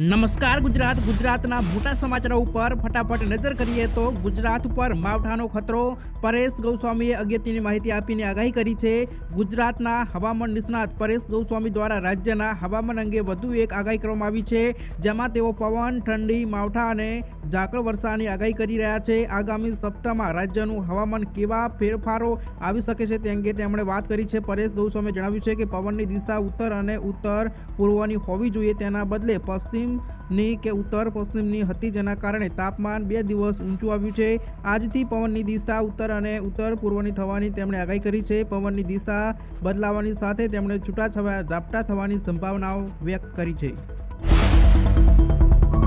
નમસ્કાર ગુજરાત, ગુજરાતના મોટા સમાચારો ઉપર ફટાફટ નજર કરીએ તો ગુજરાત ઉપર માવઠાનો ખતરો. પરેશ ગૌસ્વામીએ અગત્યની માહિતી આપીને આગાહી કરી છે. ગુજરાતના હવામાન નિષ્ણાત પરેશ ગૌસ્વામી દ્વારા રાજ્યના હવામાન અંગે વધુ એક આગાહી કરવામાં આવી છે, જેમાં તેઓ પવન, ઠંડી, માવઠા અને ઝાકળ વર્ષાની આગાહી કરી રહ્યા છે. આગામી સપ્તાહમાં રાજ્યનું હવામાન કેવા ફેરફારો આવી શકે છે તે અંગે તેમણે વાત કરી છે. પરેશ ગૌસ્વામીએ જણાવ્યું છે કે પવનની દિશા ઉત્તર અને ઉત્તર પૂર્વની હોવી જોઈએ. તેના બદલે પશ્ચિમની કે ઉત્તર પશ્ચિમની હતી જેના કારણે તાપમાન બે દિવસ ઊંચું આવ્યું છે. આજથી પવનની દિશા ઉત્તર અને ઉત્તર પૂર્વની થવાની તેમણે આગાહી કરી છે. પવનની દિશા બદલાવાની સાથે તેમણે છૂટાછવાયા ઝાપટા થવાની સંભાવનાઓ વ્યક્ત કરી છે.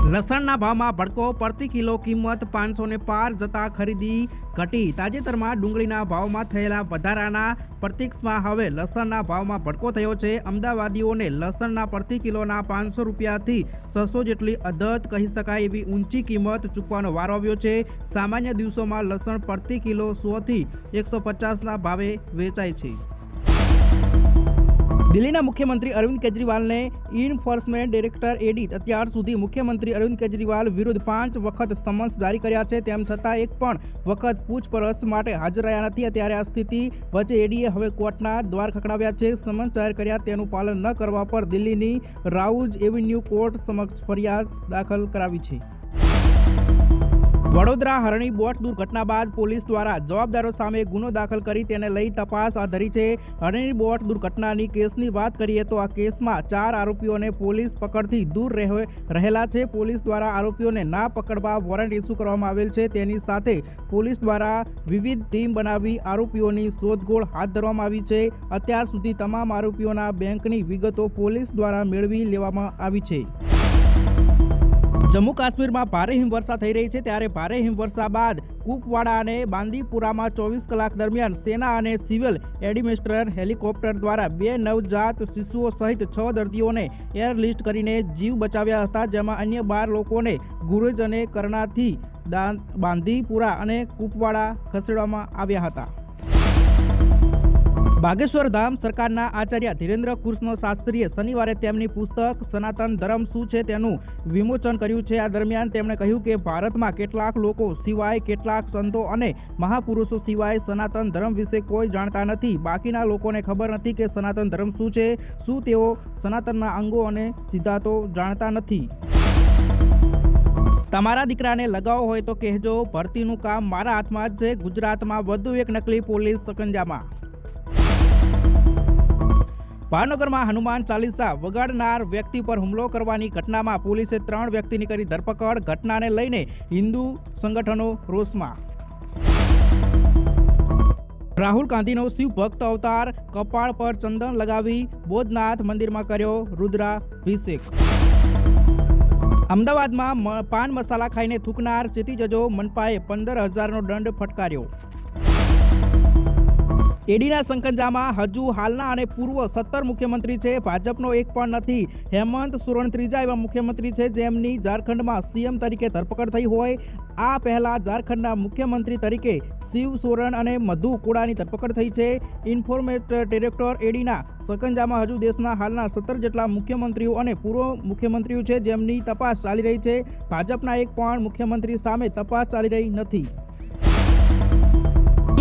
લસણના ભાવમાં ભડકો, પ્રતિ કિલો કિંમત પાંચસો ને પાર જતા ખરીદી ઘટી. તાજેતરમાં ડુંગળીના ભાવમાં થયેલા વધારાના પ્રતિક્ષમાં હવે લસણના ભાવમાં ભડકો થયો છે. અમદાવાદીઓને લસણના પ્રતિ કિલોના પાંચસો રૂપિયાથી છસો જેટલી અધત કહી શકાય એવી ઊંચી કિંમત ચૂકવાનો વારો આવ્યો છે. સામાન્ય દિવસોમાં લસણ પ્રતિ કિલો સોથી એકસો પચાસના ભાવે વેચાય છે. દિલ્હીના મુખ્યમંત્રી અરવિંદ કેજરીવાલને ઇન્ફોર્સમેન્ટ ડિરેક્ટર એડી અત્યાર સુધી મુખ્યમંત્રી અરવિંદ કેજરીવાલ વિરુદ્ધ પાંચ વખત સમન્સ જારી કર્યા છે. તેમ છતાં એક પણ વખત પૂછપરછ માટે હાજર રહ્યા નથી. ત્યારે આ સ્થિતિ વચ્ચે એડીએ હવે કોર્ટના દ્વાર ખખડાવ્યા છે. સમન્સ જાહેર કર્યા તેનું પાલન ન કરવા પર દિલ્હીની રાઉઝ એવન્યુ કોર્ટ સમક્ષ ફરિયાદ દાખલ કરાવી છે. વડોદરા હરણી બોટ દુર્ઘટના બાદ પોલીસ દ્વારા જવાબદારો સામે ગુનો દાખલ કરી તેને લઈ તપાસ હાથ ધરી છે. હરણી બોટ દુર્ઘટનાની કેસની વાત કરીએ તો આ કેસમાં ચાર આરોપીઓને પોલીસ પકડથી દૂર રહે- રહેલા છે. પોલીસ દ્વારા આરોપીઓને ના પકડવા વોરંટ ઇસ્યુ કરવામાં આવેલ છે. તેની સાથે પોલીસ દ્વારા વિવિધ ટીમ બનાવી આરોપીઓની શોધખોળ હાથ ધરવામાં આવી છે. અત્યાર સુધી તમામ આરોપીઓના બેંકની વિગતો પોલીસ દ્વારા મેળવી લેવામાં આવી છે. જમ્મુ કાશ્મીરમાં ભારે હિમવર્ષા થઈ રહી છે. ત્યારે ભારે હિમવર્ષા બાદ કુપવાડા અને બાંદીપુરામાં ચોવીસ કલાક દરમિયાન સેના અને સિવિલ એડમિનિસ્ટ્રેટર હેલિકોપ્ટર દ્વારા બે નવજાત શિશુઓ સહિત છ દર્દીઓને એરલિફ્ટ કરીને જીવ બચાવ્યા હતા. જેમાં અન્ય બાર લોકોને ગુરજ અને કરણાથી બાંદીપુરા અને કુપવાડા ખસેડવામાં આવ્યા હતા. બાગેશ્વર ધામ સરકારના આચાર્ય ધીરેન્દ્ર કૃષ્ણ શાસ્ત્રીએ શનિવારે તેમની પુસ્તક સનાતન ધર્મ શું છે તેનું વિમોચન કર્યું છે. આ દરમિયાન તેમણે કહ્યું કે ભારતમાં કેટલાક લોકો સિવાય કેટલાક સંતો અને મહાપુરુષો સિવાય સનાતન ધર્મ વિશે કોઈ જાણતા નથી. બાકીના લોકોને ખબર નથી કે સનાતન ધર્મ શું છે, શું તેઓ સનાતનના અંગો અને સિદ્ધાંતો જાણતા નથી. તમારા દીકરાને લગાવો હોય તો કહેજો, ભરતીનું કામ મારા હાથમાં જ છે. ગુજરાતમાં વધુ એક નકલી પોલીસ સકંજામાં ભાવનગરમાં હનુમાન ચાલીસા વગાડનાર વ્યક્તિ પર હુમલો કરવાની ઘટનામાં પોલીસે ત્રણ વ્યક્તિની કરી ધરપકડ ઘટનાને લઈને હિન્દુ સંગઠનો રોષમાં. રાહુલ ગાંધીનો શિવ ભક્ત અવતાર કપાળ પર ચંદન લગાવી બોધનાથ મંદિરમાં કર્યો રુદ્રાભિષેક. અમદાવાદમાં પાન મસાલા ખાઈને થૂકનાર ચેતી જજો મનપાએ પંદર હજારનો દંડ ફટકાર્યો. એડીના સંકંજામાં હજુ હાલના અને પૂર્વ સત્તર મુખ્યમંત્રી છે. ભાજપનો એક પણ નથી. હેમંત સુરણ ત્રીજા એવા મુખ્યમંત્રી છે જેમની ઝારખંડમાં સીએમ તરીકે ધરપકડ થઈ હોય. આ પહેલા ઝારખંડના મુખ્યમંત્રી તરીકે શિવ સોરણ અને મધુ કોડાની ધરપકડ થઈ છે. ઇન્ફોર્મેટ ડિરેક્ટર એડીના સંકંજામાં હજુ દેશના હાલના સત્તર જેટલા મુખ્યમંત્રીઓ અને પૂર્વ મુખ્યમંત્રીઓ છે જેમની તપાસ ચાલી રહી છે. ભાજપના એક પણ મુખ્યમંત્રી સામે તપાસ ચાલી રહી નથી.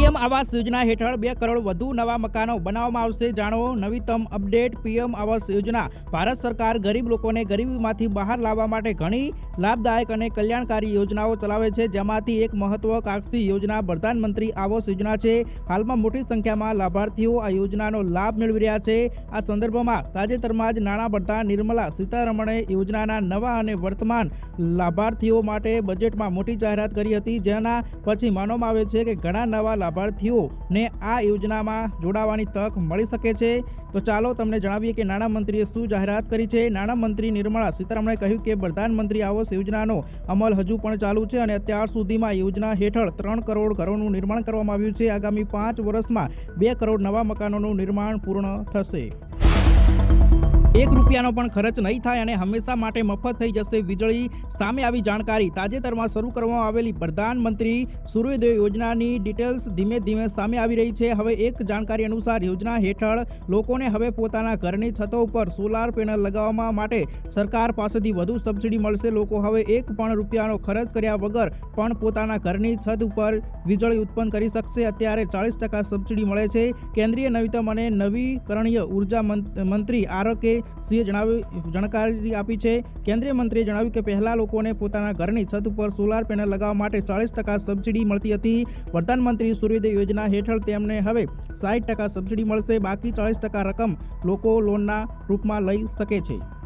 પીએમ આવાસ યોજના હેઠળ બે કરોડ વધુ નવા મકાનો બનાવવામાં આવશે. જાણો નવીનતમ અપડેટ પીએમ આવાસ યોજના ભારત સરકાર ગરીબ લોકોને ગરીબીમાંથી બહાર લાવવા માટે ઘણી લાભદાયક અને કલ્યાણકારી યોજનાઓ ચલાવે છે. જેમાંથી એક મહત્વકાંક્ષી યોજના પ્રધાનમંત્રી આવાસ યોજના છે. હાલમાં મોટી સંખ્યામાં લાભાર્થીઓ આ યોજનાનો લાભ મેળવી રહ્યા છે. આ સંદર્ભમાં તાજેતરમાં જ નાણાં પ્રધાન નિર્મલા સીતારમણે યોજનાના નવા અને વર્તમાન લાભાર્થીઓ માટે બજેટમાં મોટી જાહેરાત કરી હતી. જેના પછી માનવામાં આવે છે કે ઘણા નવા લાભાર્થીઓને આ યોજનામાં જોડાવાની તક મળી શકે છે. તો ચાલો તમને જણાવીએ કે નાણામંત્રીએ શું જાહેરાત કરી છે. નાણામંત્રી નિર્મળા સીતારમણે કહ્યું કે પ્રધાનમંત્રી આવાસ યોજનાનો અમલ હજુ પણ ચાલુ છે અને અત્યાર સુધીમાં યોજના હેઠળ ત્રણ કરોડ ઘરોનું નિર્માણ કરવામાં આવ્યું છે. આગામી પાંચ વર્ષમાં બે કરોડ નવા મકાનોનું નિર્માણ પૂર્ણ થશે. એક રૂપિયાનો પણ ખર્ચ નહીં થાય અને હંમેશા માટે મફત થઈ જશે વીજળી. સામે આવી જાણકારી, તાજેતરમાં શરૂ કરવામાં આવેલી પ્રધાનમંત્રી સૂર્યોદય યોજનાની ડિટેલ્સ ધીમે ધીમે સામે આવી રહી છે. હવે એક જાણકારી અનુસાર, યોજના હેઠળ લોકોને હવે પોતાના ઘરની છતો ઉપર સોલાર પેનલ લગાવવા માટે સરકાર પાસેથી વધુ સબસિડી મળશે. લોકો હવે એક પણ રૂપિયાનો ખર્ચ કર્યા વગર પણ પોતાના ઘરની છત ઉપર વીજળી ઉત્પન્ન કરી શકશે. અત્યારે ચાળીસ સબસિડી મળે છે. કેન્દ્રીય નવીનતમ અને નવીકરણીય ઊર્જા મંત્રી આર કે સિંહે જણાવ્યું જાણકારી આપી છે. કેન્દ્રીય મંત્રીએ જણાવ્યું કે પહેલા લોકોને પોતાના ઘરની છત ઉપર સોલાર પેનલ લગાવવા માટે ચાળીસ ટકા સબસિડી મળતી હતી. પ્રધાનમંત્રી સૂર્યોદય યોજના હેઠળ તેમને હવે સાઠ ટકા સબસિડી મળશે. બાકી ચાળીસ ટકા રકમ લોકો લોનના રૂપમાં લઈ શકે છે.